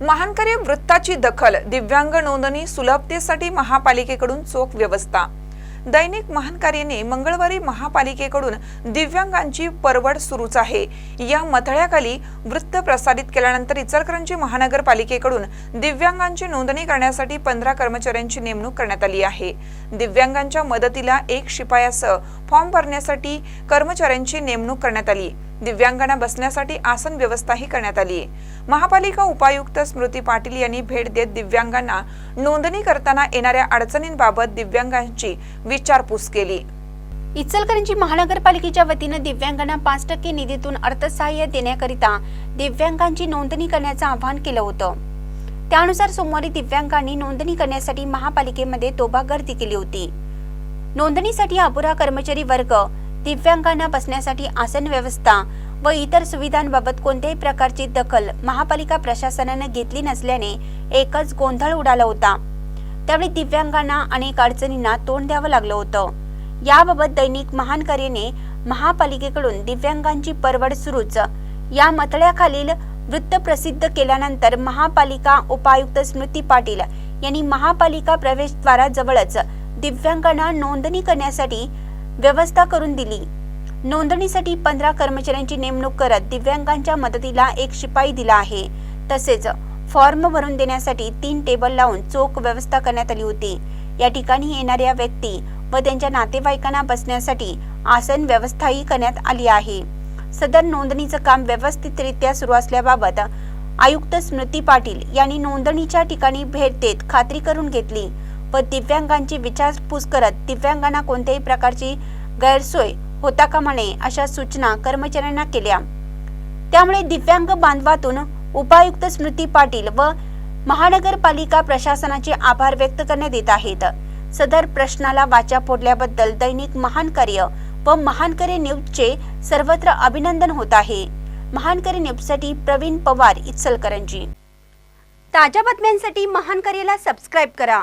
महानकरी वृत्ताची दखल दिव्यांग नोंदणी सुलभतेसाठी महापालिकेकडून चोख व्यवस्था. दैनिक महानकार्याने मंगळवारी महापालिकेकडून दिव्यांगांची परवड सुरूच आहे. या मथळ्याखाली वृत्त प्रसारित केल्यानंतर इचलकरंजी महानगरपालिकेकडून दिव्यांगांची नोंदणी करण्यासाठी पंधरा कर्मचाऱ्यांची नेमणूक करण्यात आली आहे. दिव्यांगांच्या मदतीला एक शिपायासह फॉर्म भरण्यासाठी कर्मचाऱ्यांची नेमणूक करण्यात आली. दिव्यांगांना बसण्यासाठी आसन व्यवस्थाही करण्यात आली महापालिका उपायुक्त स्मृती पाटील यांनी भेट देत दिव्यांगांना नोंदणी करताना येणाऱ्या अडचणींबाबत दिव्यांगांची विचारपूस केली. इचलकरंजी महानगरपालिकेच्या वतीनं दिव्यांगांना पाच टक्के निधीतून अर्थसहाय्य देण्याकरिता दिव्यांगांची नोंदणी करण्याचं आवाहन केलं होतं. त्यानुसार सोमवारी दिव्यांगांनी नोंदणी करण्यासाठी महापालिकेमध्ये तोबा गर्दी केली होती. नोंदणीसाठी अपुरा कर्मचारी वर्ग दिव्यांगांना बसण्यासाठी आसन व्यवस्था व इतर सुविधांबाबत कोणत्याही प्रकारची दखल महापालिका प्रशासनानं घेतली नसल्याने एकच गोंधळ उडाला होता. त्यावेळी दिव्यांगांना अनेक अडचणींना तोंड द्यावं लागलं होतं. याबाबत दैनिक महानकरेने महापालिकेकडून दिव्यांगांची परवड सुरूच. या मतळ्याखालील वृत्त प्रसिद्ध केल्यानंतर महापालिका उपायुक्त स्मृती पाटील यांनी महापालिका प्रवेशद्वाराजवळच दिव्यांगांना नोंदणी करण्यासाठी व्यवस्था करून दिली. नोंदणीसाठी पंधरा कर्मचाऱ्यांची नेमणूक करत दिव्यांगांच्या मदतीला एक शिपाई दिला आहे. तसेच फॉर्म भरून देण्यासाठी तीन टेबल लावून चोख व्यवस्था करण्यात आली होती. या ठिकाणी येणाऱ्या व्यक्ती व त्यांच्या नातेवाईकांना बसण्यासाठी आसन व्यवस्थाही करण्यात आली आहे. सदर नोंदणीचं काम व्यवस्थितरित्या सुरू असल्याबाबत आयुक्त स्मृती पाटील यांनी नोंदणीच्या ठिकाणी भेट देत खात्री करून घेतली. व दिव्यांगांची विचारपूस करत दिव्यांगांना कोणत्याही प्रकारची गैरसोय होता कामा नये अशा सूचना कर्मचाऱ्यांना केल्या. त्यामुळे दिव्यांग बांधवातून उपायुक्त स्मृती पाटील व महानगरपालिका प्रशासनाचे आभार व्यक्त करण्यात येत आहेत. सदर प्रश्नाला वाचा फोडल्याबद्दल दैनिक महान कार्य व महान कार्य न्यूजचे सर्वत्र अभिनंदन होत आहे. महान कार्य न्यूजसाठी प्रवीण पवार इचलकरंजी. ताज्या बातम्यांसाठी महान कार्याला सबस्क्राईब करा.